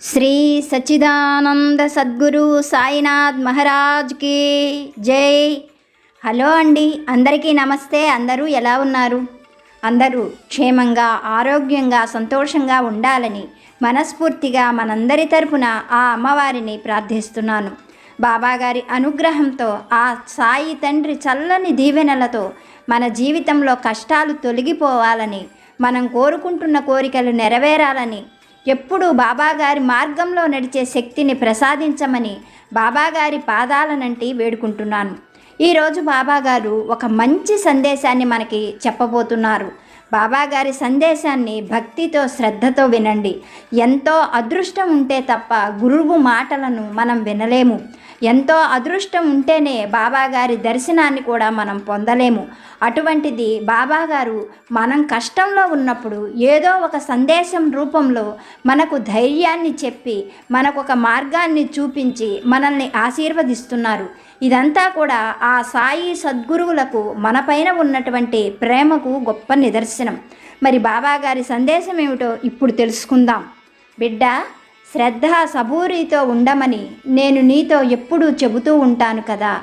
శ్రీ సచ్చిదానంద సద్గురు సాయినాథ్ మహారాజ్కి జై. హలో అండి అందరికీ నమస్తే. అందరూ ఎలా ఉన్నారు? అందరూ క్షేమంగా ఆరోగ్యంగా సంతోషంగా ఉండాలని మనస్ఫూర్తిగా మనందరి తరపున ఆ అమ్మవారిని ప్రార్థిస్తున్నాను. బాబాగారి అనుగ్రహంతో ఆ సాయి తండ్రి చల్లని దీవెనలతో మన జీవితంలో కష్టాలు తొలగిపోవాలని మనం కోరుకుంటున్న కోరికలు నెరవేరాలని ఎప్పుడూ బాబాగారి మార్గంలో నడిచే శక్తిని ప్రసాదించమని బాబాగారి పాదాలనంటి వేడుకుంటున్నాను. ఈరోజు బాబాగారు ఒక మంచి సందేశాన్ని మనకి చెప్పబోతున్నారు. బాబాగారి సందేశాన్ని భక్తితో శ్రద్ధతో వినండి. ఎంతో అదృష్టం ఉంటే తప్ప గురువు మాటలను మనం వినలేము. ఎంతో అదృష్టం ఉంటేనే బాబాగారి దర్శనాన్ని కూడా మనం పొందలేము. అటువంటిది బాబాగారు మనం కష్టంలో ఉన్నప్పుడు ఏదో ఒక సందేశం రూపంలో మనకు ధైర్యాన్ని చెప్పి మనకు ఒక మార్గాన్ని చూపించి మనల్ని ఆశీర్వదిస్తున్నారు. ఇదంతా కూడా ఆ సాయి సద్గురువులకు మనపైన ఉన్నటువంటి ప్రేమకు గొప్ప నిదర్శనం. మరి బాబాగారి సందేశం ఏమిటో ఇప్పుడు తెలుసుకుందాం. బిడ్డ శ్రద్ధ సబూరితో ఉండమని నేను నీతో ఎప్పుడూ చెబుతూ ఉంటాను కదా.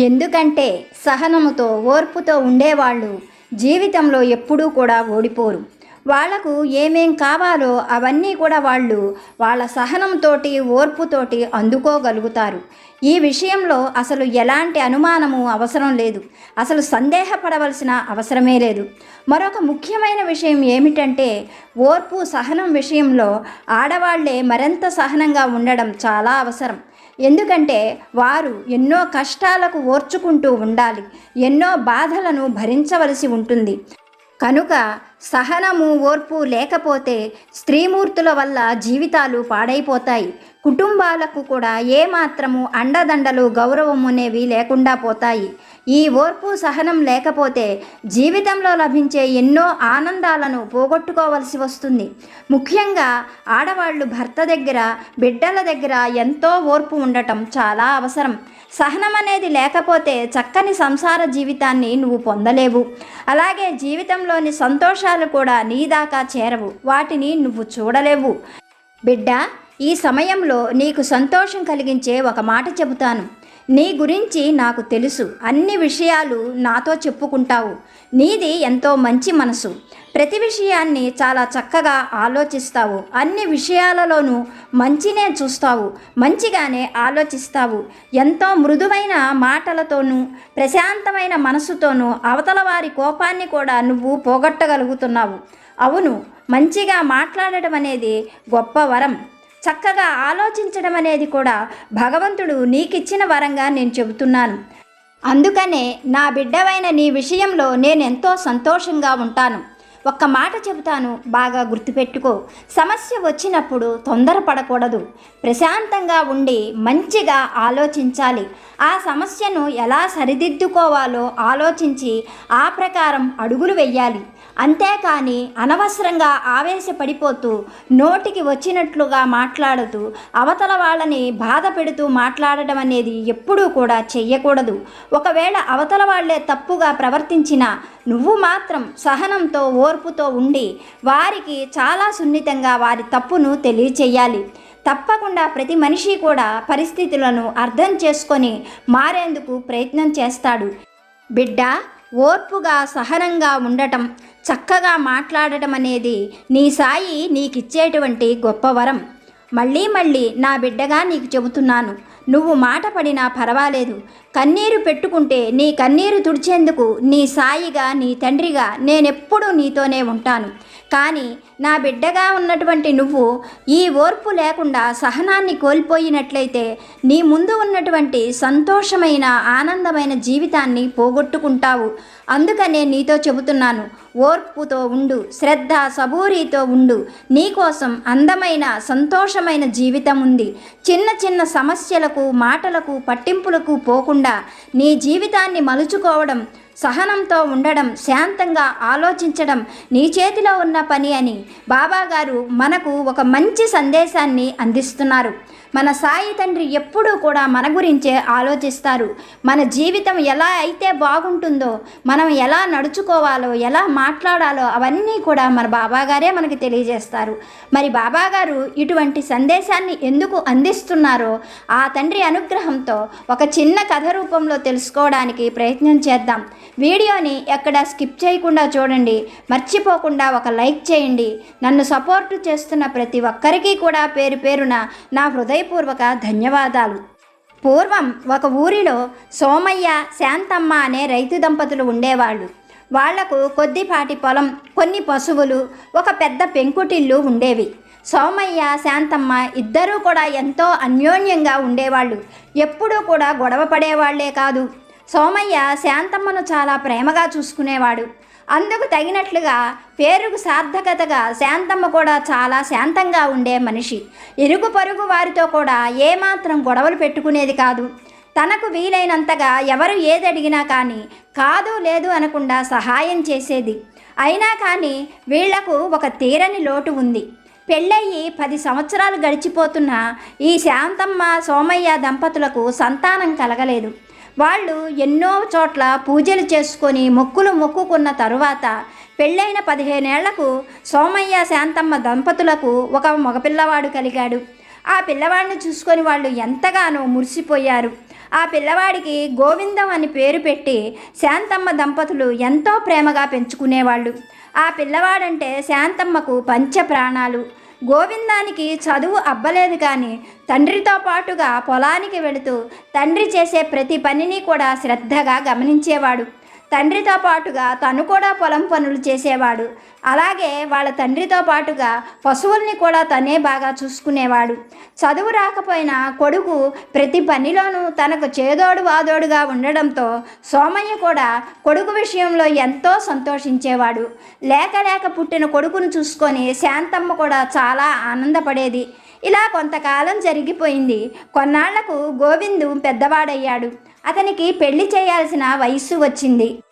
ఎందుకంటే సహనముతో ఓర్పుతో ఉండేవాళ్ళు జీవితంలో ఎప్పుడూ కూడా ఓడిపోరు. వాళ్ళకు ఏమేం కావాలో అవన్నీ కూడా వాళ్ళు వాళ్ళ సహనంతోటి ఓర్పుతోటి అందుకోగలుగుతారు. ఈ విషయంలో అసలు ఎలాంటి అనుమానము అవసరం లేదు. అసలు సందేహపడవలసిన అవసరమే లేదు. మరొక ముఖ్యమైన విషయం ఏమిటంటే ఓర్పు సహనం విషయంలో ఆడవాళ్ళే మరింత సహనంగా ఉండడం చాలా అవసరం. ఎందుకంటే వారు ఎన్నో కష్టాలకు ఓర్చుకుంటూ ఉండాలి ఎన్నో బాధలను భరించవలసి ఉంటుంది. కనుక సహనము ఓర్పు లేకపోతే స్త్రీమూర్తుల వల్ల జీవితాలు పాడైపోతాయి. కుటుంబాలకు కూడా ఏమాత్రము అండదండలు గౌరవం అనేవి లేకుండా పోతాయి. ఈ ఓర్పు సహనం లేకపోతే జీవితంలో లభించే ఎన్నో ఆనందాలను పోగొట్టుకోవలసి వస్తుంది. ముఖ్యంగా ఆడవాళ్ళు భర్త దగ్గర బిడ్డల దగ్గర ఎంతో ఓర్పు ఉండటం చాలా అవసరం. సహనం అనేది లేకపోతే చక్కని సంసార జీవితాన్ని నువ్వు పొందలేవు. అలాగే జీవితంలోని సంతోషాలు కూడా నీ దాకా చేరవు. వాటిని నువ్వు చూడలేవు. బిడ్డ ఈ సమయంలో నీకు సంతోషం కలిగించే ఒక మాట చెబుతాను. నీ గురించి నాకు తెలుసు. అన్ని విషయాలు నాతో చెప్పుకుంటావు. నీది ఎంతో మంచి మనసు. ప్రతి విషయాన్ని చాలా చక్కగా ఆలోచిస్తావు. అన్ని విషయాలలోనూ మంచినే చూస్తావు. మంచిగానే ఆలోచిస్తావు. ఎంతో మృదువైన మాటలతోనూ ప్రశాంతమైన మనసుతోనూ అవతల వారి కోపాన్ని కూడా నువ్వు పోగొట్టగలుగుతున్నావు. అవును మంచిగా మాట్లాడటం అనేది గొప్ప వరం. చక్కగా ఆలోచించడం అనేది కూడా భగవంతుడు నీకిచ్చిన వరంగా నేను చెబుతున్నాను. అందుకనే నా బిడ్డవైన నీ విషయంలో నేను ఎంతో సంతోషంగా ఉంటాను. ఒక్క మాట చెబుతాను బాగా గుర్తుపెట్టుకో. సమస్య వచ్చినప్పుడు తొందరపడకూడదు. ప్రశాంతంగా ఉండి మంచిగా ఆలోచించాలి. ఆ సమస్యను ఎలా సరిదిద్దుకోవాలో ఆలోచించి ఆ ప్రకారం అడుగులు వెయ్యాలి అంతేకాని అనవసరంగా ఆవేశపడిపోతూ నోటికి వచ్చినట్లుగా మాట్లాడుతూ అవతల వాళ్ళని బాధ పెడుతూ మాట్లాడటం అనేది ఎప్పుడూ కూడా చెయ్యకూడదు. ఒకవేళ అవతల వాళ్ళే తప్పుగా ప్రవర్తించినా నువ్వు మాత్రం సహనంతో ఓర్పుతో ఉండి వారికి చాలా సున్నితంగా వారి తప్పును తెలియచేయాలి తప్పకుండా ప్రతి మనిషి కూడా పరిస్థితులను అర్థం చేసుకొని మారేందుకు ప్రయత్నం చేస్తాడు. బిడ్డ ఓర్పుగా సహనంగా ఉండటం చక్కగా మాట్లాడటం అనేది నీ సాయి నీకిచ్చేటువంటి గొప్ప వరం. మళ్ళీ మళ్ళీ నా బిడ్డగా నీకు చెబుతున్నాను. నువ్వు మాట పడినా పర్వాలేదు. కన్నీరు పెట్టుకుంటే నీ కన్నీరు తుడిచేందుకు నీ సాయిగా నీ తండ్రిగా నేనెప్పుడూ నీతోనే ఉంటాను. కానీ నా బిడ్డగా ఉన్నటువంటి నువ్వు ఈ ఓర్పు లేకుండా సహనాన్ని కోల్పోయినట్లయితే నీ ముందు ఉన్నటువంటి సంతోషమైన ఆనందమైన జీవితాన్ని పోగొట్టుకుంటావు. అందుకనే నీతో చెబుతున్నాను ఓర్పుతో ఉండు శ్రద్ధ సబూరితో ఉండు. నీకోసం అందమైన సంతోషమైన జీవితం ఉంది. చిన్న చిన్న సమస్యలకు మాటలకు పట్టింపులకు పోకుండా నీ జీవితాన్ని మలుచుకోవడం సహనంతో ఉండడం శాంతంగా ఆలోచించడం నీ చేతిలో ఉన్న పని అని బాబాగారు మనకు ఒక మంచి సందేశాన్ని అందిస్తున్నారు. మన సాయి తండ్రి ఎప్పుడూ కూడా మన గురించే ఆలోచిస్తారు. మన జీవితం ఎలా అయితే బాగుంటుందో మనం ఎలా నడుచుకోవాలో ఎలా మాట్లాడాలో అవన్నీ కూడా మన బాబాగారే మనకి తెలియజేస్తారు. మరి బాబాగారు ఇటువంటి సందేశాన్ని ఎందుకు అందిస్తున్నారో ఆ తండ్రి అనుగ్రహంతో ఒక చిన్న కథ రూపంలో తెలుసుకోవడానికి ప్రయత్నం చేద్దాం. వీడియోని ఎక్కడ స్కిప్ చేయకుండా చూడండి మర్చిపోకుండా ఒక లైక్ చేయండి. నన్ను సపోర్టు చేస్తున్న ప్రతి ఒక్కరికి కూడా పేరు పేరున నా హృదయపూర్వక ధన్యవాదాలు. పూర్వం ఒక ఊరిలో సోమయ్య శాంతమ్మ అనే రైతు దంపతులు ఉండేవాళ్ళు. వాళ్ళకు కొద్దిపాటి పొలం కొన్ని పశువులు ఒక పెద్ద పెంకుటిల్లు ఉండేవి. సోమయ్య శాంతమ్మ ఇద్దరూ కూడా ఎంతో అన్యోన్యంగా ఉండేవాళ్ళు. ఎప్పుడూ కూడా గొడవ పడేవాళ్ళే కాదు. సోమయ్య శాంతమ్మను చాలా ప్రేమగా చూసుకునేవాడు. అందుకు తగినట్లుగా పేరుకు సార్థకతగా శాంతమ్మ కూడా చాలా శాంతంగా ఉండే మనిషి. ఇరుగు పొరుగు వారితో కూడా ఏమాత్రం గొడవలు పెట్టుకునేది కాదు. తనకు వీలైనంతగా ఎవరు ఏది అడిగినా కానీ కాదు లేదు అనకుండా సహాయం చేసేది. అయినా కానీ వీళ్ళకు ఒక తీరని లోటు ఉంది. పెళ్ళయ్యి పది సంవత్సరాలు గడిచిపోతున్న ఈ శాంతమ్మ సోమయ్య దంపతులకు సంతానం కలగలేదు. వాళ్ళు ఎన్నో చోట్ల పూజలు చేసుకొని మొక్కులు మొక్కుకున్న తరువాత పెళ్ళైన పదిహేనేళ్ళకు సోమయ్య శాంతమ్మ దంపతులకు ఒక మగపిల్లవాడు కలిగాడు. ఆ పిల్లవాడిని చూసుకొని వాళ్ళు ఎంతగానో మురిసిపోయారు. ఆ పిల్లవాడికి గోవిందం అని పేరు పెట్టి శాంతమ్మ దంపతులు ఎంతో ప్రేమగా పెంచుకునేవాళ్ళు. ఆ పిల్లవాడంటే శాంతమ్మకు పంచ ప్రాణాలు గోవిందానికి చదువు అబ్బలేదు కానీ తండ్రితో పాటుగా పొలానికి వెళుతూ తండ్రి చేసే ప్రతి పనిని కూడా శ్రద్ధగా గమనించేవాడు. తండ్రితో పాటుగా తను కూడా పొలం పనులు చేసేవాడు. అలాగే వాళ్ళ తండ్రితో పాటుగా పశువుల్ని కూడా తనే బాగా చూసుకునేవాడు. చదువు రాకపోయినా కొడుకు ప్రతి పనిలోనూ తనకు చేదోడు వాదోడుగా ఉండడంతో సోమయ్య కూడా కొడుకు విషయంలో ఎంతో సంతోషించేవాడు. లేక లేక పుట్టిన కొడుకును చూసుకొని శాంతమ్మ కూడా చాలా ఆనందపడేది. ఇలా కొంతకాలం జరిగిపోయింది. కొన్నాళ్ళకు గోవిందు పెద్దవాడయ్యాడు. అతనికి పెళ్ళి చేయాల్సిన వయస్సు వచ్చింది.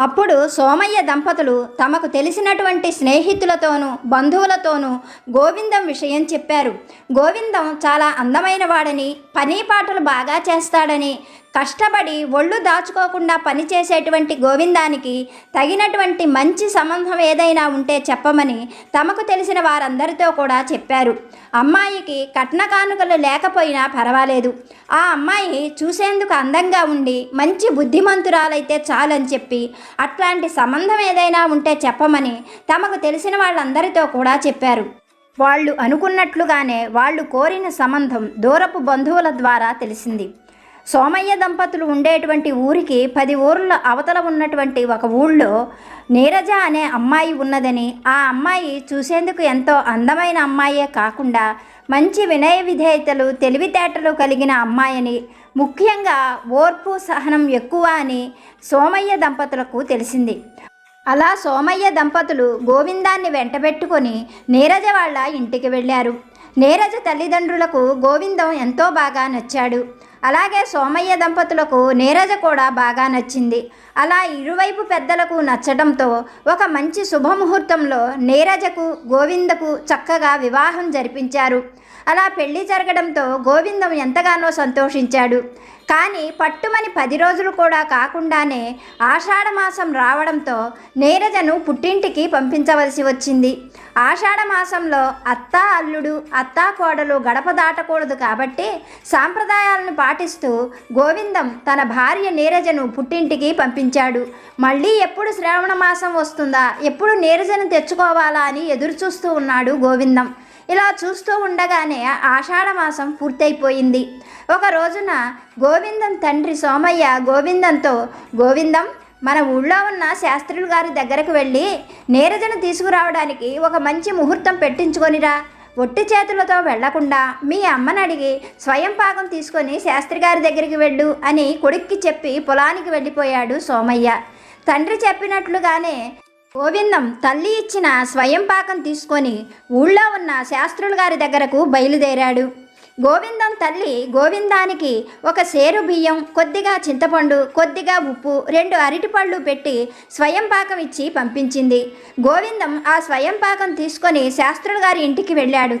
అప్పుడు సోమయ్య దంపతులు తమకు తెలిసినటువంటి స్నేహితులతోనూ బంధువులతోనూ గోవిందం విషయం చెప్పారు. గోవిందం చాలా అందమైన వాడని పని పాటలు బాగా చేస్తాడని కష్టపడి ఒళ్ళు దాచుకోకుండా పనిచేసేటువంటి గోవిందానికి తగినటువంటి మంచి సంబంధం ఏదైనా ఉంటే చెప్పమని తమకు తెలిసిన వారందరితో కూడా చెప్పారు. అమ్మాయికి కట్న కానుకలు లేకపోయినా పర్వాలేదు. ఆ అమ్మాయి చూసేందుకు అందంగా ఉండి మంచి బుద్ధిమంతురాలైతే చాలని చెప్పి అట్లాంటి సంబంధం ఏదైనా ఉంటే చెప్పమని తమకు తెలిసిన వాళ్ళందరితో కూడా చెప్పారు. వాళ్ళు అనుకున్నట్లుగానే వాళ్ళు కోరిన సంబంధం దూరపు బంధువుల ద్వారా తెలిసింది. సోమయ్య దంపతులు ఉండేటువంటి ఊరికి పది ఊర్ల అవతల ఉన్నటువంటి ఒక ఊళ్ళో నీరజ అనే అమ్మాయి ఉన్నదని ఆ అమ్మాయి చూసేందుకు ఎంతో అందమైన అమ్మాయే కాకుండా మంచి వినయ విధేయతలు తెలివితేటలు కలిగిన అమ్మాయని ముఖ్యంగా ఓర్పు సహనం ఎక్కువ అని సోమయ్య దంపతులకు తెలిసింది. అలా సోమయ్య దంపతులు గోవిందాన్ని వెంటబెట్టుకొని నీరజ వాళ్ళ ఇంటికి వెళ్ళారు. నీరజ తల్లిదండ్రులకు గోవిందం ఎంతో బాగా నచ్చాడు. అలాగే సోమయ్య దంపతులకు నీరజ కూడా బాగా నచ్చింది. అలా ఇరువైపు పెద్దలకు నచ్చడంతో ఒక మంచి శుభముహూర్తంలో నీరజకు గోవిందకు చక్కగా వివాహం జరిపించారు. అలా పెళ్ళి జరగడంతో గోవిందం ఎంతగానో సంతోషించాడు. కానీ పట్టుమని పది రోజులు కూడా కాకుండానే ఆషాఢమాసం రావడంతో నీరజను పుట్టింటికి పంపించవలసి వచ్చింది. ఆషాఢమాసంలో అత్త అల్లుడు అత్తా కోడలు గడప దాటకూడదు కాబట్టి సాంప్రదాయాలను పాటిస్తూ గోవిందం తన భార్య నీరజను పుట్టింటికి పంపించాడు. మళ్ళీ ఎప్పుడు శ్రావణ మాసం వస్తుందా? ఎప్పుడు నీరజను తెచ్చుకోవాలా అని ఎదురుచూస్తూ ఉన్నాడు గోవిందం. ఇలా చూస్తూ ఉండగానే ఆషాఢమాసం పూర్తయిపోయింది. ఒక రోజున గోవిందం తండ్రి సోమయ్య గోవిందంతో గోవిందం మన ఊళ్ళో ఉన్న శాస్త్రులు గారి దగ్గరకు వెళ్ళి నీరజను తీసుకురావడానికి ఒక మంచి ముహూర్తం పెట్టించుకొనిరా. ఒట్టి చేతులతో వెళ్ళకుండా మీ అమ్మని అడిగి స్వయం పాకం తీసుకొని శాస్త్రి గారి దగ్గరికి వెళ్ళు అని కొడుక్కి చెప్పి పొలానికి వెళ్ళిపోయాడు సోమయ్య. తండ్రి చెప్పినట్లుగానే గోవిందం తల్లి ఇచ్చిన స్వయం పాకం తీసుకొని ఊళ్ళో ఉన్న శాస్త్రుల గారి దగ్గరకు బయలుదేరాడు. గోవిందం తల్లి గోవిందానికి ఒక సేరు బియ్యం కొద్దిగా చింతపండు కొద్దిగా ఉప్పు రెండు అరటిపళ్ళు పెట్టి స్వయం పాకం ఇచ్చి పంపించింది. గోవిందం ఆ స్వయం పాకం తీసుకొని శాస్త్రుల గారి ఇంటికి వెళ్ళాడు.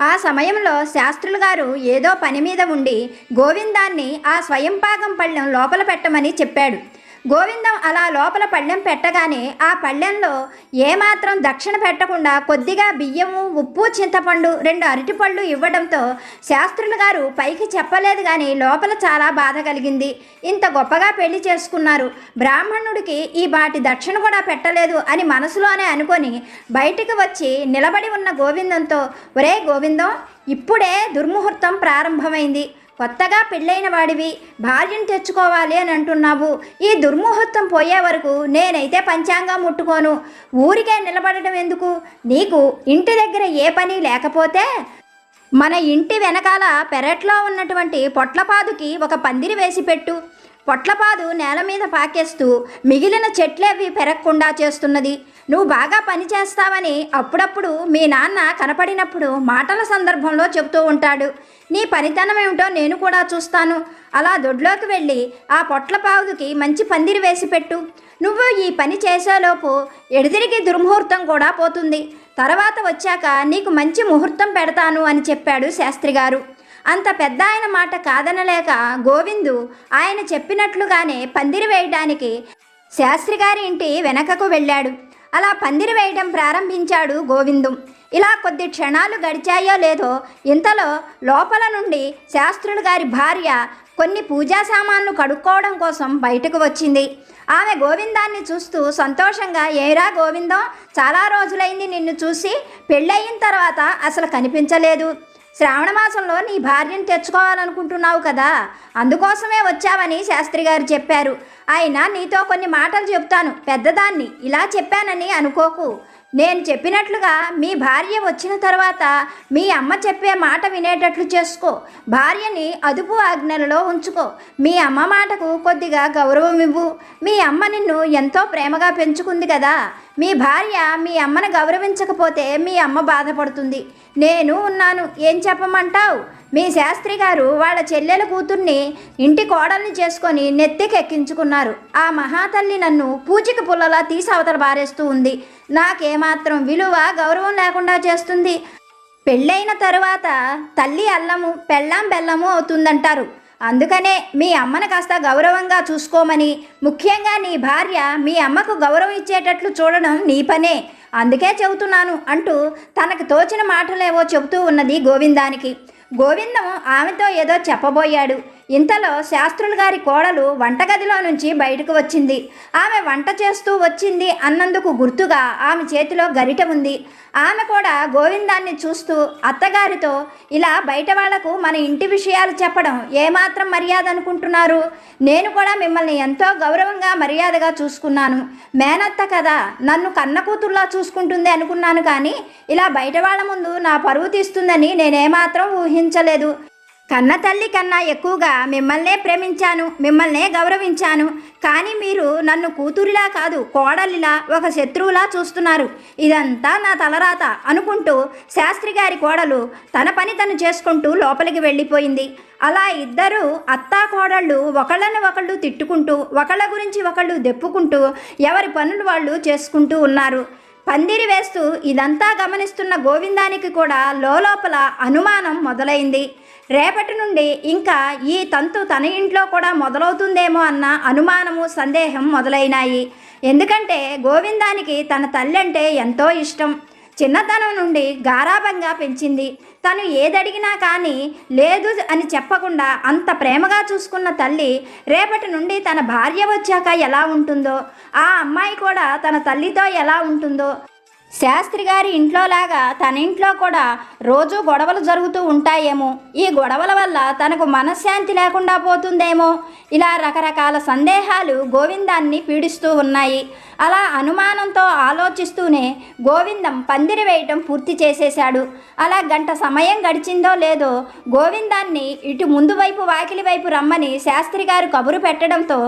ఆ సమయంలో శాస్త్రులు గారు ఏదో పని మీద ఉండి గోవిందాన్ని ఆ స్వయం పాకం పళ్ళెం లోపల పెట్టమని చెప్పాడు. గోవిందం అలా లోపల పళ్ళెం పెట్టగానే ఆ పళ్ళెంలో ఏమాత్రం దక్షిణ పెట్టకుండా కొద్దిగా బియ్యము ఉప్పు చింతపండు రెండు అరటిపళ్ళు ఇవ్వడంతో శాస్త్రులు గారు పైకి చెప్పలేదు కానీ లోపల చాలా బాధ కలిగింది. ఇంత గొప్పగా పెళ్ళి చేసుకున్నారు. బ్రాహ్మణుడికి ఈ బాటి దక్షిణ కూడా పెట్టలేదు అని మనసులోనే అనుకొని బయటికి వచ్చి నిలబడి ఉన్న గోవిందంతో ఒరే గోవిందం ఇప్పుడే దుర్ముహూర్తం ప్రారంభమైంది. కొత్తగా పెళ్ళైన వాడివి భార్యను తెచ్చుకోవాలి అని అంటున్నావు. ఈ దుర్ముహూర్తం పోయే వరకు నేనైతే పంచాంగం ముట్టుకోను. ఊరికే నిలబడటం ఎందుకు? నీకు ఇంటి దగ్గర ఏ పని లేకపోతే? మన ఇంటి వెనకాల పెరట్లో ఉన్నటువంటి పొట్లపాదుకి ఒక పందిరి వేసి పెట్టు. పొట్లపాదు నేల మీద పాకేస్తూ మిగిలిన చెట్లేవి పెరగకుండా చేస్తున్నది. నువ్వు బాగా పని చేస్తావని అప్పుడప్పుడు మీ నాన్న కనపడినప్పుడు మాటల సందర్భంలో చెబుతూ ఉంటాడు. నీ పనితనం ఏమిటో నేను కూడా చూస్తాను. అలా దొడ్లోకి వెళ్ళి ఆ పొట్లపాదుకి మంచి పందిరి వేసి పెట్టు. నువ్వు ఈ పని చేసేలోపు ఎడిదిరిగి దుర్ముహూర్తం కూడా పోతుంది. తర్వాత వచ్చాక నీకు మంచి ముహూర్తం పెడతాను అని చెప్పాడు శాస్త్రి గారు అంత పెద్ద ఆయన మాట కాదనలేక గోవిందు ఆయన చెప్పినట్లుగానే పందిరి వేయడానికి శాస్త్రి గారి ఇంటి వెనకకు వెళ్ళాడు. అలా పందిరి వేయడం ప్రారంభించాడు గోవిందం. ఇలా కొద్ది క్షణాలు గడిచాయో లేదో ఇంతలో లోపల నుండి శాస్త్రులు గారి భార్య కొన్ని పూజా సామాన్లు కడుక్కోవడం కోసం బయటకు వచ్చింది. ఆమె గోవిందాన్ని చూస్తూ సంతోషంగా ఏరా గోవిందం చాలా రోజులైంది నిన్ను చూసి పెళ్ళయిన తర్వాత అసలు కనిపించలేదు. శ్రావణ మాసంలో నీ భార్యను తెచ్చుకోవాలనుకుంటున్నావు కదా అందుకోసమే వచ్చావని శాస్త్రి గారు చెప్పారు. అయినా నీతో కొన్ని మాటలు చెప్తాను పెద్దదాన్ని ఇలా చెప్పానని అనుకోకు. నేను చెప్పినట్లుగా మీ భార్య వచ్చిన తర్వాత మీ అమ్మ చెప్పే మాట వినేటట్లు చేసుకో. భార్యని అదుపు ఆజ్ఞలలో ఉంచుకో. మీ అమ్మ మాటకు కొద్దిగా గౌరవం ఇవ్వు. మీ అమ్మ నిన్ను ఎంతో ప్రేమగా పెంచుకుంది కదా. మీ భార్య మీ అమ్మను గౌరవించకపోతే మీ అమ్మ బాధపడుతుంది. నేను ఉన్నాను. ఏం చెప్పమంటావు? మీ శాస్త్రి గారు వాళ్ళ చెల్లెల కూతుర్ని ఇంటి కోడల్ని చేసుకొని నెత్తికెక్కించుకున్నారు. ఆ మహాతల్లి నన్ను పూచిక పుల్లలా తీసి అవతల బారేస్తూ ఉంది. నాకేమాత్రం విలువ గౌరవం లేకుండా చేస్తుంది. పెళ్ళైన తరువాత తల్లి అల్లము పెళ్ళాం బెల్లము అవుతుందంటారు. అందుకనే మీ అమ్మను కాస్త గౌరవంగా చూసుకోమని ముఖ్యంగా నీ భార్య మీ అమ్మకు గౌరవం ఇచ్చేటట్లు చూడడం నీ పనే. అందుకే చెబుతున్నాను అంటూ తనకు తోచిన మాటలేవో చెబుతూ ఉన్నది గోవిందానికి. గోవిందం ఆమెతో ఏదో చెప్పబోయాడు. ఇంతలో శాస్త్రుల గారి కోడలు వంటగదిలో నుంచి బయటకు వచ్చింది. ఆమె వంట చేస్తూ వచ్చింది అన్నందుకు గుర్తుగా ఆమె చేతిలో గరిట ఉంది. ఆమె కూడా గోవిందాన్ని చూస్తూ అత్తగారితో ఇలా బయట వాళ్ళకు మన ఇంటి విషయాలు చెప్పడం ఏమాత్రం మర్యాద అనుకుంటున్నారు? నేను కూడా మిమ్మల్ని ఎంతో గౌరవంగా మర్యాదగా చూసుకున్నాను. మేనత్త కదా నన్ను కన్న కూతుర్లా చూసుకుంటుంది అనుకున్నాను కానీ ఇలా బయట వాళ్ళ ముందు నా పరువు తీస్తుందని నేనేమాత్రం ఊహించలేదు. కన్న తల్లి కన్నా ఎక్కువగా మిమ్మల్నే ప్రేమించాను మిమ్మల్నే గౌరవించాను. కానీ మీరు నన్ను కూతురిలా కాదు కోడలిలా ఒక శత్రువులా చూస్తున్నారు. ఇదంతా నా తలరాత అనుకుంటూ శాస్త్రి గారి కోడలు తన పని తను చేసుకుంటూ లోపలికి వెళ్ళిపోయింది. అలా ఇద్దరు అత్తా కోడళ్ళు ఒకళ్ళని ఒకళ్ళు తిట్టుకుంటూ ఒకళ్ళ గురించి ఒకళ్ళు దెప్పుకుంటూ ఎవరి పనులు వాళ్ళు చేసుకుంటూ ఉన్నారు. పందిరి వేస్తూ ఇదంతా గమనిస్తున్న గోవిందానికి కూడా లోపల అనుమానం మొదలైంది. రేపటి నుండి ఇంకా ఈ తంతు తన ఇంట్లో కూడా మొదలవుతుందేమో అన్న అనుమానము సందేహం మొదలైనాయి. ఎందుకంటే గోవిందానికి తన తల్లి అంటే ఎంతో ఇష్టం. చిన్నతనం నుండి గారాభంగా పెంచింది. తను ఏదడిగినా కానీ లేదు అని చెప్పకుండా అంత ప్రేమగా చూసుకున్న తల్లి రేపటి నుండి తన భార్య వచ్చాక ఎలా ఉంటుందో ఆ అమ్మాయి కూడా తన తల్లితో ఎలా ఉంటుందో. శాస్త్రి గారి ఇంట్లోలాగా తన ఇంట్లో కూడా రోజు గొడవలు జరుగుతూ ఉంటాయేమో. ఈ గొడవల వల్ల తనకు మనశ్శాంతి లేకుండా పోతుందేమో. ఇలా రకరకాల సందేహాలు గోవిందాన్ని పీడిస్తూ ఉన్నాయి. అలా అనుమానంతో ఆలోచిస్తూనే గోవిందం పందిరి వేయటం పూర్తి చేసేశాడు. అలా గంట సమయం గడిచిందో లేదో గోవిందాన్ని ఇటు ముందు వైపు వాకిలి వైపు రమ్మని శాస్త్రి గారు కబురు పెట్టడంతో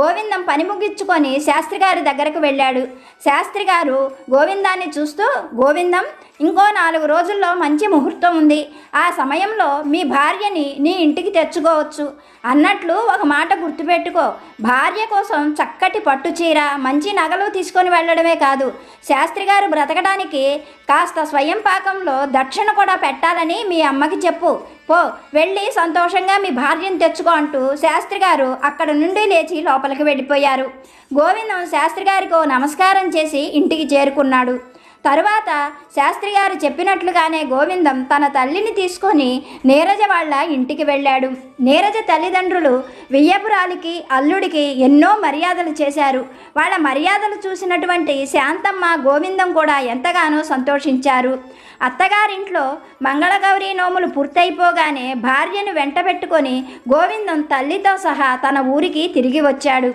గోవిందం పని ముగించుకొని శాస్త్రి గారి దగ్గరకు వెళ్ళాడు. శాస్త్రి గారు గోవిందాన్ని చూస్తూ గోవిందం ఇంకో నాలుగు రోజుల్లో మంచి ముహూర్తం ఉంది. ఆ సమయంలో మీ భార్యని నీ ఇంటికి తెచ్చుకోవచ్చు. అన్నట్లు ఒక మాట గుర్తుపెట్టుకో. భార్య కోసం చక్కటి పట్టు చీర మంచి నగలు తీసుకొని వెళ్ళడమే కాదు. శాస్త్రి గారు బ్రతకడానికి కాస్త స్వయం పాకంలో దక్షిణ కూడా పెట్టాలని మీ అమ్మకి చెప్పు. పో వెళ్ళి సంతోషంగా మీ భార్యను తెచ్చుకో అంటూ శాస్త్రి గారు అక్కడ నుండి లేచి లోపలికి వెళ్ళిపోయారు. గోవిందం శాస్త్రి గారికి నమస్కారం చేసి ఇంటికి చేరుకున్నాడు. తరువాత శాస్త్రి గారు చెప్పినట్లుగానే గోవిందం తన తల్లిని తీసుకొని నీరజ వాళ్ళ ఇంటికి వెళ్ళాడు. నీరజ తల్లిదండ్రులు వియ్యపురాలికి అల్లుడికి ఎన్నో మర్యాదలు చేశారు. వాళ్ళ మర్యాదలు చూసినటువంటి శాంతమ్మ గోవిందం కూడా ఎంతగానో సంతోషించారు. అత్తగారింట్లో మంగళగౌరీ నోములు పూర్తయిపోగానే భార్యను వెంటబెట్టుకొని గోవిందం తల్లితో సహా తన ఊరికి తిరిగి వచ్చాడు.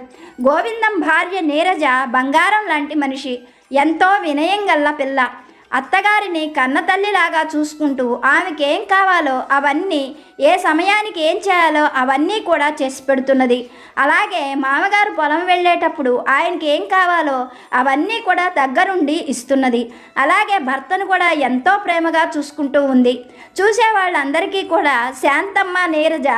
గోవిందం భార్య నీరజ బంగారం లాంటి మనిషి. ఎంతో వినయం గల్ల పిల్ల. అత్తగారిని కన్నతల్లిలాగా చూసుకుంటూ ఆమెకేం కావాలో అవన్నీ ఏ సమయానికి ఏం చేయాలో అవన్నీ కూడా చేసి పెడుతున్నది. అలాగే మామగారు పొలం వెళ్ళేటప్పుడు ఆయనకి ఏం కావాలో అవన్నీ కూడా దగ్గరుండి ఇస్తున్నది. అలాగే భర్తను కూడా ఎంతో ప్రేమగా చూసుకుంటూ ఉంది. చూసే వాళ్ళందరికీ కూడా శాంతమ్మ నీరజ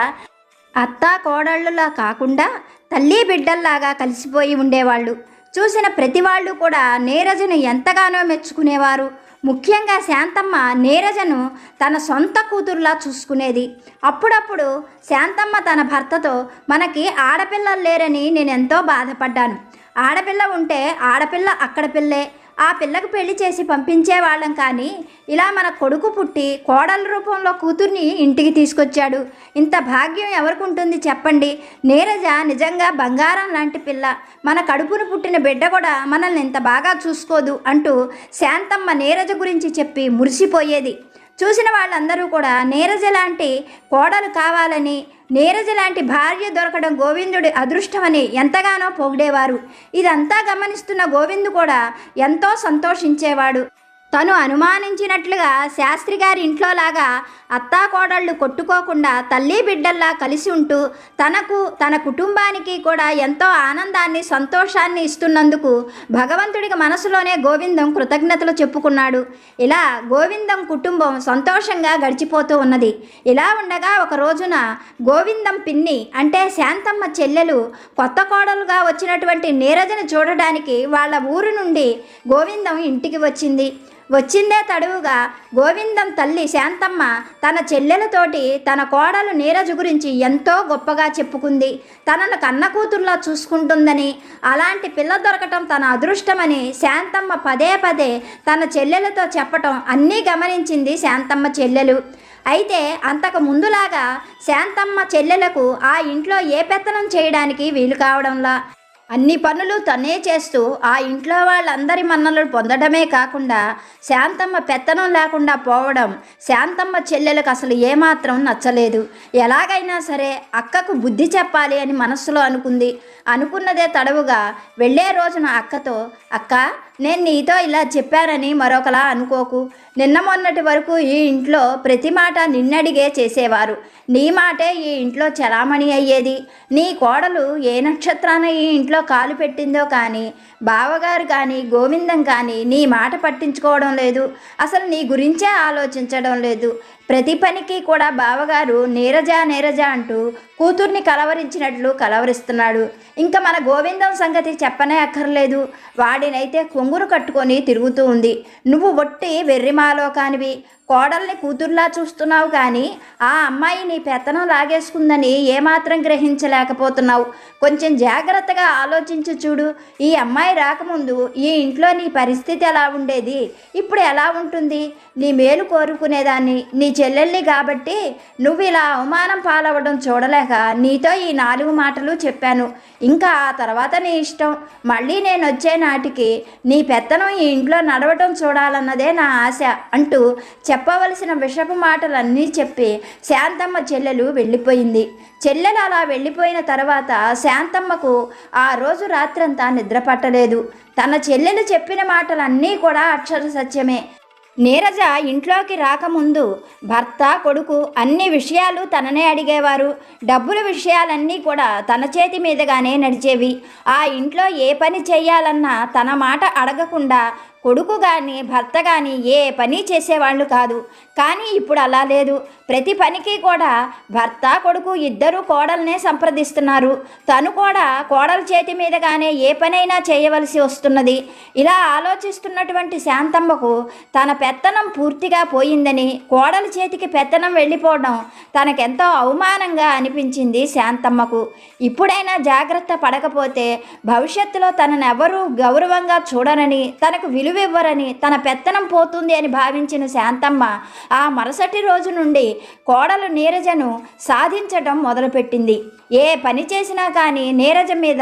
అత్తా కోడళ్ళులా కాకుండా తల్లి బిడ్డల్లాగా కలిసిపోయి ఉండేవాళ్ళు. చూసిన ప్రతి వాళ్ళు కూడా నీరజను ఎంతగానో మెచ్చుకునేవారు. ముఖ్యంగా శాంతమ్మ నీరజను తన సొంత కూతురులా చూసుకునేది. అప్పుడప్పుడు శాంతమ్మ తన భర్తతో మనకి ఆడపిల్లలు లేరని నేను ఎంతో బాధపడ్డాను. ఆడపిల్ల ఉంటే ఆడపిల్ల అక్కడ పిల్లే. ఆ పిల్లకు పెళ్ళి చేసి పంపించేవాళ్ళం కానీ ఇలా మన కొడుకు పుట్టి కోడల రూపంలో కూతుర్ని ఇంటికి తీసుకొచ్చాడు. ఇంత భాగ్యం ఎవరికి ఉంటుంది చెప్పండి? నీరజ నిజంగా బంగారం లాంటి పిల్ల. మన కడుపును పుట్టిన బిడ్డ కూడా మనల్ని ఇంత బాగా చూసుకోదు అంటూ శాంతమ్మ నీరజ గురించి చెప్పి మురిసిపోయేది. చూసిన వాళ్ళందరూ కూడా నీరజ లాంటి కోడలు కావాలని నీరజ లాంటి భార్య దొరకడం గోవిందుడి అదృష్టమని ఎంతగానో పొగిడేవారు. ఇదంతా గమనిస్తున్న గోవిందు కూడా ఎంతో సంతోషించేవాడు. తను అనుమానించినట్లుగా శాస్త్రి గారి ఇంట్లో లాగా కోడళ్ళు కొట్టుకోకుండా తల్లి బిడ్డల్లా కలిసి ఉంటూ తనకు తన కుటుంబానికి కూడా ఎంతో ఆనందాన్ని సంతోషాన్ని ఇస్తున్నందుకు భగవంతుడికి మనసులోనే గోవిందం కృతజ్ఞతలు చెప్పుకున్నాడు. ఇలా గోవిందం కుటుంబం సంతోషంగా గడిచిపోతూ ఉన్నది. ఇలా ఉండగా ఒక రోజున గోవిందం పిన్ని అంటే శాంతమ్మ చెల్లెలు కొత్త కోడలుగా వచ్చినటువంటి నీరజను చూడడానికి వాళ్ళ ఊరు నుండి గోవిందం ఇంటికి వచ్చింది. వచ్చిందే తడువుగా గోవిందం తల్లి శాంతమ్మ తన చెల్లెలతోటి తన కోడలు నీరజు గురించి ఎంతో గొప్పగా చెప్పుకుంది. తనను కన్న కూతుర్లా చూసుకుంటుందని అలాంటి పిల్ల దొరకటం తన అదృష్టమని శాంతమ్మ పదే పదే తన చెల్లెలతో చెప్పటం అన్నీ గమనించింది శాంతమ్మ చెల్లెలు. అయితే అంతకు ముందులాగా శాంతమ్మ చెల్లెలకు ఆ ఇంట్లో ఏ పెత్తనం చేయడానికి వీలు కావడంలా? అన్ని పనులు తనే చేస్తూ ఆ ఇంట్లో వాళ్ళందరి మన్నలు పొందడమే కాకుండా శాంతమ్మ పెత్తనం లేకుండా పోవడం శాంతమ్మ చెల్లెలకు అసలు ఏమాత్రం నచ్చలేదు. ఎలాగైనా సరే అక్కకు బుద్ధి చెప్పాలి అని మనస్సులో అనుకుంది. అనుకున్నదే తడవుగా వెళ్ళే రోజున అక్కతో అక్క నేను నీతో ఇలా చెప్పానని మరొకలా అనుకోకు. నిన్న మొన్నటి వరకు ఈ ఇంట్లో ప్రతి మాట నిన్నడిగే చేసేవారు. నీ మాటే ఈ ఇంట్లో చలామణి అయ్యేది. నీ కోడలు ఏ నక్షత్రాన ఈ ఇంట్లో కాలు పెట్టిందో కానీ బావగారు కానీ గోవిందం కానీ నీ మాట పట్టించుకోవడం లేదు. అసలు నీ గురించే ఆలోచించడం లేదు. ప్రతి పనికి కూడా బావగారు నీరజ నీరజ అంటూ కూతుర్ని కలవరించినట్లు కలవరిస్తున్నాడు. ఇంకా మన గోవిందం సంగతి చెప్పనే అక్కర్లేదు. వాడినైతే కొంగురు కట్టుకొని తిరుగుతూ ఉంది. నువ్వు ఒట్టి వెర్రిమాలో కానివి కోడల్ని కూతుర్లా చూస్తున్నావు కానీ ఆ అమ్మాయి నీ పెత్తనం లాగేసుకుందని ఏమాత్రం గ్రహించలేకపోతున్నావు. కొంచెం జాగ్రత్తగా ఆలోచించి చూడు. ఈ అమ్మాయి రాకముందు ఈ ఇంట్లో నీ పరిస్థితి ఎలా ఉండేది? ఇప్పుడు ఎలా ఉంటుంది? నీ మేలు కోరుకునేదాన్ని నీ చెల్లెల్ని కాబట్టి నువ్వు ఇలా అవమానం పాలవడం చూడలేక నీతో ఈ నాలుగు మాటలు చెప్పాను. ఇంకా ఆ తర్వాత నీ ఇష్టం. మళ్ళీ నేను వచ్చే నాటికి నీ పెత్తనం ఈ ఇంట్లో నడవటం చూడాలన్నదే నా ఆశ అంటూ చెప్పవలసిన విషపు మాటలన్నీ చెప్పి శాంతమ్మ చెల్లెలు వెళ్ళిపోయింది. చెల్లెలు అలా వెళ్ళిపోయిన తర్వాత శాంతమ్మకు ఆ రోజు రాత్రంతా నిద్ర పట్టలేదు. తన చెల్లెలు చెప్పిన మాటలన్నీ కూడా అక్షర సత్యమే. నీరజ ఇంట్లోకి రాకముందు భర్త కొడుకు అన్ని విషయాలు తననే అడిగేవారు. డబ్బుల విషయాలన్నీ కూడా తన చేతి మీదుగానే నడిచేవి. ఆ ఇంట్లో ఏ పని చేయాలన్నా తన మాట అడగకుండా కొడుకు కానీ భర్త కానీ ఏ పని చేసేవాళ్ళు కాదు. కానీ ఇప్పుడు అలా లేదు. ప్రతి పనికి కూడా భర్త కొడుకు ఇద్దరు కోడల్నే సంప్రదిస్తున్నారు. తను కూడా కోడల చేతి మీదగానే ఏ పనైనా చేయవలసి వస్తున్నది. ఇలా ఆలోచిస్తున్నటువంటి శాంతమ్మకు తన పెత్తనం పూర్తిగా పోయిందని కోడల చేతికి పెత్తనం వెళ్ళిపోవడం తనకెంతో అవమానంగా అనిపించింది శాంతమ్మకు. ఇప్పుడైనా జాగ్రత్త పడకపోతే భవిష్యత్తులో తననెవరూ గౌరవంగా చూడనని తనకు విలు ఇవ్వరని తన పెత్తనం పోతుంది అని భావించిన శాంతమ్మ ఆ మరుసటి రోజు నుండి కోడలు నీరజను సాధించటం మొదలుపెట్టింది. ఏ పని చేసినా కానీ నీరజ మీద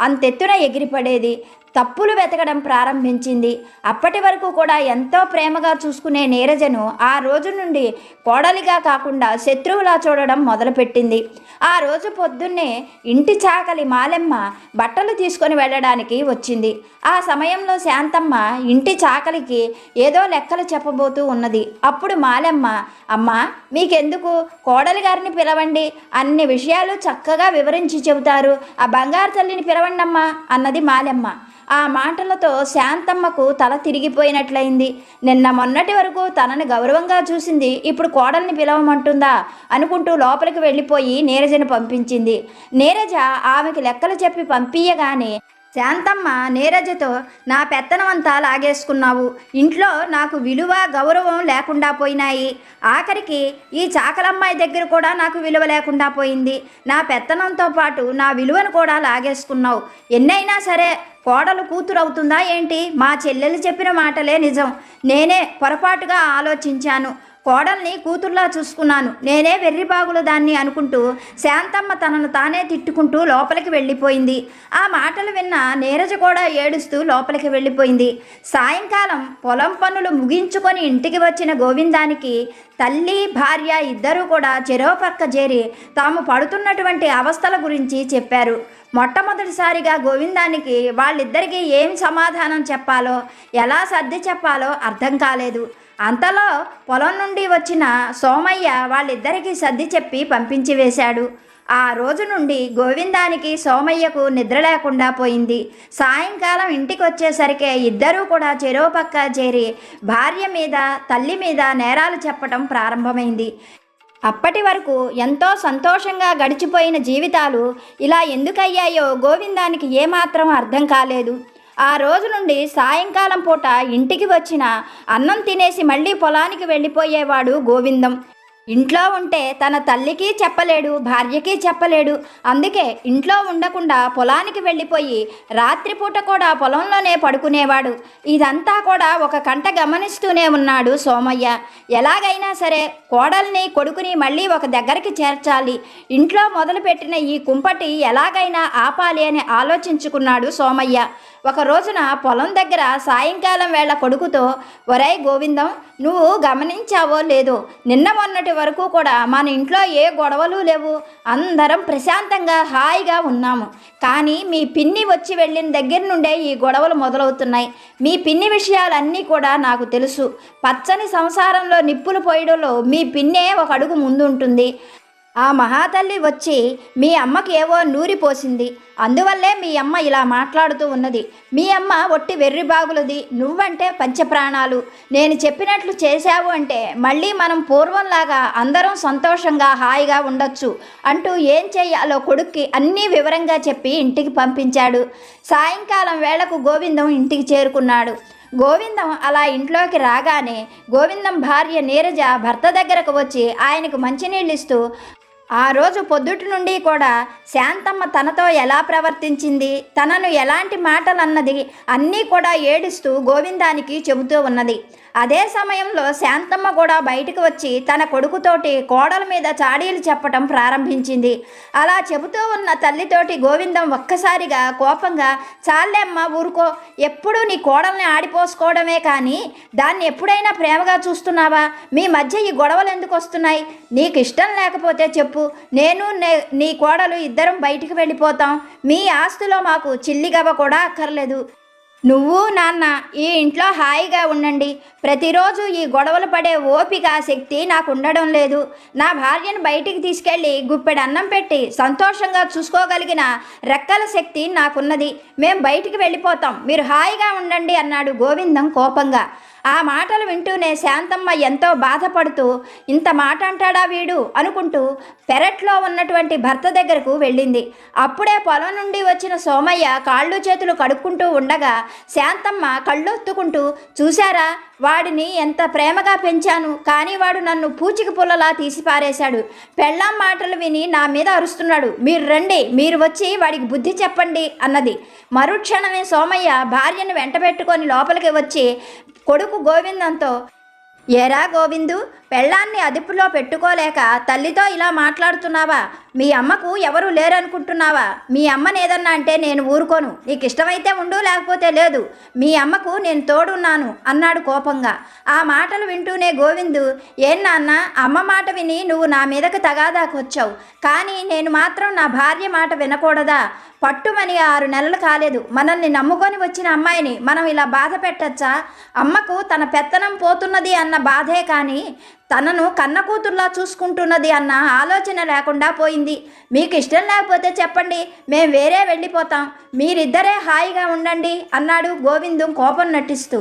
అంతెత్తున ఎగిరిపడేది తప్పులు వెతకడం ప్రారంభించింది. అప్పటి వరకు కూడా ఎంతో ప్రేమగా చూసుకునే నీరజను ఆ రోజు నుండి కోడలిగా కాకుండా శత్రువులా చూడడం మొదలుపెట్టింది. ఆ రోజు పొద్దున్నే ఇంటి చాకలి మాలెమ్మ బట్టలు తీసుకొని వెళ్ళడానికి వచ్చింది. ఆ సమయంలో శాంతమ్మ ఇంటి చాకలికి ఏదో లెక్కలు చెప్పబోతూ ఉన్నది. అప్పుడు మాలెమ్మ అమ్మ మీకెందుకు? కోడలి గారిని పిలవండి. అన్ని విషయాలు చక్కగా వివరించి చెబుతారు. ఆ బంగారు తల్లిని పిలవండమ్మా అన్నది మాలెమ్మ. ఆ మాటలతో శాంతమ్మకు తల తిరిగిపోయినట్లయింది. నిన్న మొన్నటి వరకు తనని గౌరవంగా చూసింది ఇప్పుడు కోడల్ని పిలవమంటుందా అనుకుంటూ లోపలికి వెళ్ళిపోయి నీరజను పంపించింది. నీరజ ఆమెకి లెక్కలు చెప్పి పంపించగానే శాంతమ్మ నీరజతో నా పెత్తనమంతా లాగేసుకున్నావు. ఇంట్లో నాకు విలువ గౌరవం లేకుండా పోయినాయి. ఆఖరికి ఈ చాకలమ్మాయి దగ్గర కూడా నాకు విలువ లేకుండా పోయింది. నా పెత్తనంతో పాటు నా విలువను కూడా లాగేసుకున్నావు. ఎన్నైనా సరే కోడలు కూతురు అవుతుందా ఏంటి? మా చెల్లెలు చెప్పిన మాటలే నిజం. నేనే పొరపాటుగా ఆలోచించాను. కోడల్ని కూతుర్లా చూసుకున్నాను. నేనే వెర్రిబాగుల దాన్ని అనుకుంటూ శాంతమ్మ తనను తానే తిట్టుకుంటూ లోపలికి వెళ్ళిపోయింది. ఆ మాటలు విన్న నీరజ కూడా ఏడుస్తూ లోపలికి వెళ్ళిపోయింది. సాయంకాలం పొలం పనులు ముగించుకొని ఇంటికి వచ్చిన గోవిందానికి తల్లి భార్య ఇద్దరూ కూడా చెరో పక్క చేరి తాము పడుతున్నటువంటి అవస్థల గురించి చెప్పారు. మొట్టమొదటిసారిగా గోవిందానికి వాళ్ళిద్దరికీ ఏం సమాధానం చెప్పాలో ఎలా సర్ది చెప్పాలో అర్థం కాలేదు. అంతలో పొలం నుండి వచ్చిన సోమయ్య వాళ్ళిద్దరికీ సర్ది చెప్పి పంపించి వేశాడు. ఆ రోజు నుండి గోవిందానికి సోమయ్యకు నిద్ర లేకుండా పోయింది. సాయంకాలం ఇంటికి వచ్చేసరికి ఇద్దరూ కూడా చెరువు పక్క చేరి భార్య మీద తల్లి మీద నేరాలు చెప్పటం ప్రారంభమైంది. అప్పటి వరకు ఎంతో సంతోషంగా గడిచిపోయిన జీవితాలు ఇలా ఎందుకయ్యాయో గోవిందానికి ఏమాత్రం అర్థం కాలేదు. ఆ రోజు నుండి సాయంకాలం పూట ఇంటికి వచ్చిన అన్నం తినేసి మళ్ళీ పొలానికి వెళ్ళిపోయేవాడు గోవిందం. ఇంట్లో ఉంటే తన తల్లికి చెప్పలేడు భార్యకి చెప్పలేడు. అందుకే ఇంట్లో ఉండకుండా పొలానికి వెళ్ళిపోయి రాత్రిపూట కూడా పొలంలోనే పడుకునేవాడు. ఇదంతా కూడా ఒక కంట గమనిస్తూనే ఉన్నాడు సోమయ్య. ఎలాగైనా సరే కోడల్ని కొడుకుని మళ్ళీ ఒక దగ్గరికి చేర్చాలి. ఇంట్లో మొదలుపెట్టిన ఈ కుంపటి ఎలాగైనా ఆపాలి అని ఆలోచించుకున్నాడు సోమయ్య. ఒక రోజున పొలం దగ్గర సాయంకాలం వేళ కొడుకుతో ఒరై గోవిందం నువ్వు గమనించావో లేదో? నిన్న మొన్నటి వరకు కూడా మన ఇంట్లో ఏ గొడవలు లేవు. అందరం ప్రశాంతంగా హాయిగా ఉన్నాము. కానీ మీ పిన్ని వచ్చి వెళ్ళిన దగ్గర నుండే ఈ గొడవలు మొదలవుతున్నాయి. మీ పిన్ని విషయాలన్నీ కూడా నాకు తెలుసు. పచ్చని సంసారంలో నిప్పులు పోయడంలో మీ పిన్నే ఒక అడుగు ముందుంటుంది. ఆ మహాతల్లి వచ్చి మీ అమ్మకి ఏవో నూరి పోసింది. అందువల్లే మీ అమ్మ ఇలా మాట్లాడుతూ ఉన్నది. మీ అమ్మ ఒట్టి వెర్రి బాగులది. నువ్వంటే పంచప్రాణాలు. నేను చెప్పినట్లు చేశావు అంటే మళ్ళీ మనం పూర్వంలాగా అందరం సంతోషంగా హాయిగా ఉండొచ్చు అంటూ ఏం చేయాలో కొడుక్కి అన్నీ వివరంగా చెప్పి ఇంటికి పంపించాడు. సాయంకాలం వేళకు గోవిందం ఇంటికి చేరుకున్నాడు. గోవిందం అలా ఇంట్లోకి రాగానే గోవిందం భార్య నీరజ భర్త దగ్గరకు వచ్చి ఆయనకు మంచినీళ్ళు ఇస్తూ ఆ రోజు పొద్దుటి నుండి కూడా శాంతమ్మ తనతో ఎలా ప్రవర్తించింది తనను ఎలాంటి మాటలన్నది అన్నీ కూడా ఏడుస్తూ గోవిందానికి చెబుతూ ఉన్నది. అదే సమయంలో శాంతమ్మ కూడా బయటకు వచ్చి తన కొడుకుతోటి కోడల మీద చాడీలు చెప్పటం ప్రారంభించింది. అలా చెబుతూ ఉన్న తల్లితోటి గోవిందం ఒక్కసారిగా కోపంగా చాలేమ్మ ఊరుకో. ఎప్పుడూ నీ కోడల్ని ఆడిపోసుకోవడమే కానీ దాన్ని ఎప్పుడైనా ప్రేమగా చూస్తున్నావా? మీ మధ్య ఈ గొడవలు ఎందుకు వస్తున్నాయి? నీకు ఇష్టం లేకపోతే చెప్పు. నేను నే- నీ కోడలు ఇద్దరం బయటికి వెళ్ళిపోతాం. మీ ఆస్తిలో మాకు చిల్లిగవ కూడా అక్కర్లేదు. నువ్వు నాన్న ఈ ఇంట్లో హాయిగా ఉండండి. ప్రతిరోజు ఈ గొడవలు పడే ఓపిక శక్తి నాకు ఉండడం లేదు. నా భార్యను బయటికి తీసుకెళ్ళి గుప్పెడు అన్నం పెట్టి సంతోషంగా చూసుకోగలిగిన రెక్కల శక్తి నాకున్నది. మేం బయటికి వెళ్ళిపోతాం. మీరు హాయిగా ఉండండి అన్నాడు గోవిందం కోపంగా. ఆ మాటలు వింటూనే శాంతమ్మ ఎంతో బాధపడుతూ ఇంత మాట అంటాడా వీడు? అనుకుంటూ పెరట్లో ఉన్నటువంటి భర్త దగ్గరకు వెళ్ళింది. అప్పుడే పొలం నుండి వచ్చిన సోమయ్య కాళ్ళు చేతులు కడుక్కుంటూ ఉండగా శాంతమ్మ కళ్ళొత్తుకుంటూ చూశారా వాడిని ఎంత ప్రేమగా పెంచాను కానీ వాడు నన్ను పూచిక పుల్లలా తీసిపారేశాడు. పెళ్ళాం మాటలు విని నా మీద అరుస్తున్నాడు. మీరు రండి మీరు వచ్చి వాడికి బుద్ధి చెప్పండి అన్నది. మరుక్షణమే సోమయ్య భార్యను వెంటబెట్టుకొని లోపలికి వచ్చి కొడుకు గోవిందంతో ఏరా గోవిందు పెళ్ళాన్ని అదుపులో పెట్టుకోలేక తల్లితో ఇలా మాట్లాడుతున్నావా? మీ అమ్మకు ఎవరు లేరనుకుంటున్నావా? మీ అమ్మని ఏదన్నా అంటే నేను ఊరుకోను. నీకు ఇష్టమైతే ఉండు లేకపోతే లేదు. మీ అమ్మకు నేను తోడున్నాను అన్నాడు కోపంగా. ఆ మాటలు వింటూనే గోవిందు ఏం నాన్న అమ్మ మాట విని నువ్వు నా మీదకి తగాదాకు వచ్చావు. కానీ నేను మాత్రం నా భార్య మాట వినకూడదా? పట్టుమని ఆరు నెలలు కాలేదు. మనల్ని నమ్ముకొని వచ్చిన అమ్మాయిని మనం ఇలా బాధ పెట్టచ్చా? అమ్మకు తన పెత్తనం పోతున్నది అన్న బాధే కానీ తనను కన్న కూతుర్లా చూసుకుంటున్నది అన్న ఆలోచన లేకుండా పోయింది. మీకు ఇష్టం లేకపోతే చెప్పండి మేము వేరే వెళ్ళిపోతాం. మీరిద్దరే హాయిగా ఉండండి అన్నాడు గోవిందం కోపం నటిస్తూ.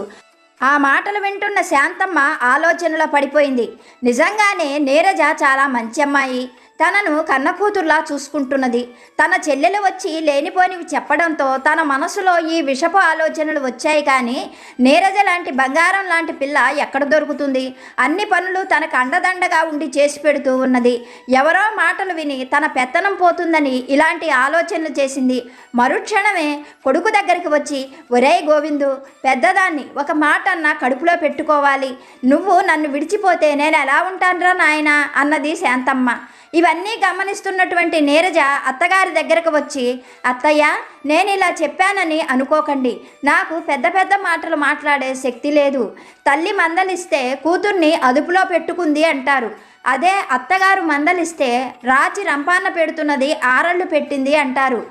ఆ మాటలు వింటున్న శాంతమ్మ ఆలోచనలో పడిపోయింది. నిజంగానే నీరజ చాలా మంచి అమ్మాయి. తనను కన్న కూతుర్లా చూసుకుంటున్నది. తన చెల్లెలు వచ్చి లేనిపోనివి చెప్పడంతో తన మనసులో ఈ విషపు ఆలోచనలు వచ్చాయి కానీ నీరజ లాంటి బంగారం లాంటి పిల్ల ఎక్కడ దొరుకుతుంది? అన్ని పనులు తనకు అండదండగా ఉండి చేసి పెడుతూ ఉన్నది. ఎవరో మాటలు విని తన పెత్తనం పోతుందని ఇలాంటి ఆలోచనలు చేసింది. మరుక్షణమే కొడుకు దగ్గరికి వచ్చి ఒరే గోవిందు పెద్దదాన్ని ఒక మాట అన్న కడుపులో పెట్టుకోవాలి. నువ్వు నన్ను విడిచిపోతే నేను ఎలా ఉంటానురా నాయనా? అన్నది శాంతమ్మ. ఇవన్నీ గమనిస్తున్నటువంటి నీరజ అత్తగారి దగ్గరకు వచ్చి అత్తయ్య నేను ఇలా చెప్పానని అనుకోకండి. నాకు పెద్ద పెద్ద మాటలు మాట్లాడే శక్తి లేదు. తల్లి మందలిస్తే కూతుర్ని అదుపులో పెట్టుకుంది అంటారు. అదే అత్తగారు మందలిస్తే రాచి రంపాన పెడుతున్నది ఆరళ్ళు పెట్టింది అంటారు.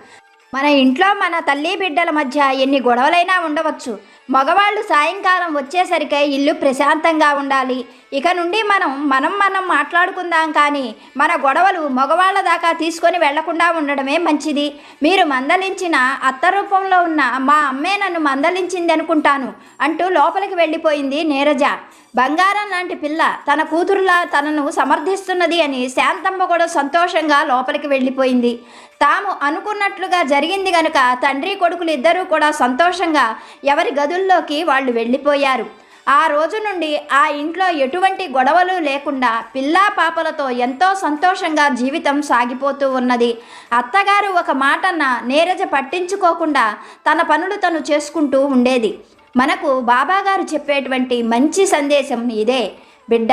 మన ఇంట్లో మన తల్లి బిడ్డల మధ్య ఎన్ని గొడవలైనా ఉండవచ్చు. మగవాళ్ళు సాయంకాలం వచ్చేసరికి ఇల్లు ప్రశాంతంగా ఉండాలి. ఇక నుండి మనం మనం మనం మాట్లాడుకుందాం కానీ మన గొడవలు మగవాళ్ళ దాకా తీసుకొని వెళ్ళకుండా ఉండడమే మంచిది. మీరు మందలించిన అత్త రూపంలో ఉన్న మా అమ్మే నన్ను మందలించింది అనుకుంటాను అంటూ లోపలికి వెళ్ళిపోయింది నీరజ. బంగారం లాంటి పిల్ల తన కూతురులా తనను సమర్థిస్తున్నది అని శాంతమ్మ కూడా సంతోషంగా లోపలికి వెళ్ళిపోయింది. తాము అనుకున్నట్లుగా జరిగింది గనుక తండ్రి కొడుకులు ఇద్దరూ కూడా సంతోషంగా ఎవరి గదుల్లోకి వాళ్ళు వెళ్ళిపోయారు. ఆ రోజు నుండి ఆ ఇంట్లో ఎటువంటి గొడవలు లేకుండా పిల్లా పాపలతో ఎంతో సంతోషంగా జీవితం సాగిపోతూ ఉన్నది. అత్తగారు ఒక మాటన్న నీరజ పట్టించుకోకుండా తన పనులు తను చేసుకుంటూ ఉండేది. మనకు బాబాగారు చెప్పేటువంటి మంచి సందేశం ఇదే. బిడ్డ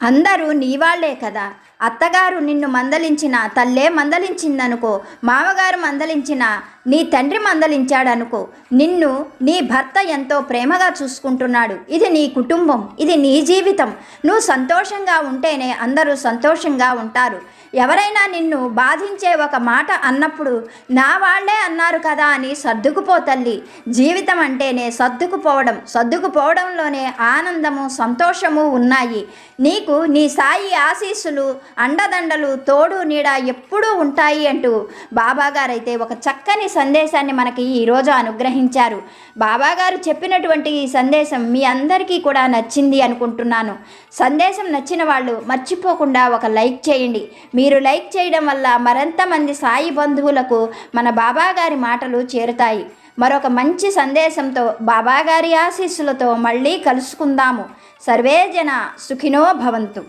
అందరూ నీవాళ్ళే కదా. అత్తగారు నిన్ను మందలించిన తల్లే మందలించిందనుకో మామగారు మందలించిన నీ తండ్రి మందలించాడనుకో నిన్ను నీ భర్త ఎంతో ప్రేమగా చూసుకుంటున్నాడు. ఇది నీ కుటుంబం ఇది నీ జీవితం. నువ్వు సంతోషంగా ఉంటేనే అందరూ సంతోషంగా ఉంటారు. ఎవరైనా నిన్ను బాధించే ఒక మాట అన్నప్పుడు నా వాళ్ళే అన్నారు కదా అని సర్దుకుపో తల్లి. జీవితం అంటేనే సర్దుకుపోవడం. సర్దుకుపోవడంలోనే ఆనందము సంతోషము ఉన్నాయి. నీకు నీ సాయి ఆశీస్సులు అండదండలు తోడు నీడ ఎప్పుడూ ఉంటాయి అంటూ బాబాగారైతే ఒక చక్కని సందేశాన్ని మనకి ఈరోజు అనుగ్రహించారు. బాబాగారు చెప్పినటువంటి ఈ సందేశం మీ అందరికీ కూడా నచ్చింది అనుకుంటున్నాను. సందేశం నచ్చిన వాళ్ళు మర్చిపోకుండా ఒక లైక్ చేయండి. మీరు లైక్ చేయడం వల్ల మరింత మంది సాయి బంధువులకు మన బాబాగారి మాటలు చేరుతాయి. మరొక మంచి సందేశంతో బాబాగారి ఆశీస్సులతో మళ్ళీ కలుసుకుందాము. సర్వే జన సుఖినో భవంతు.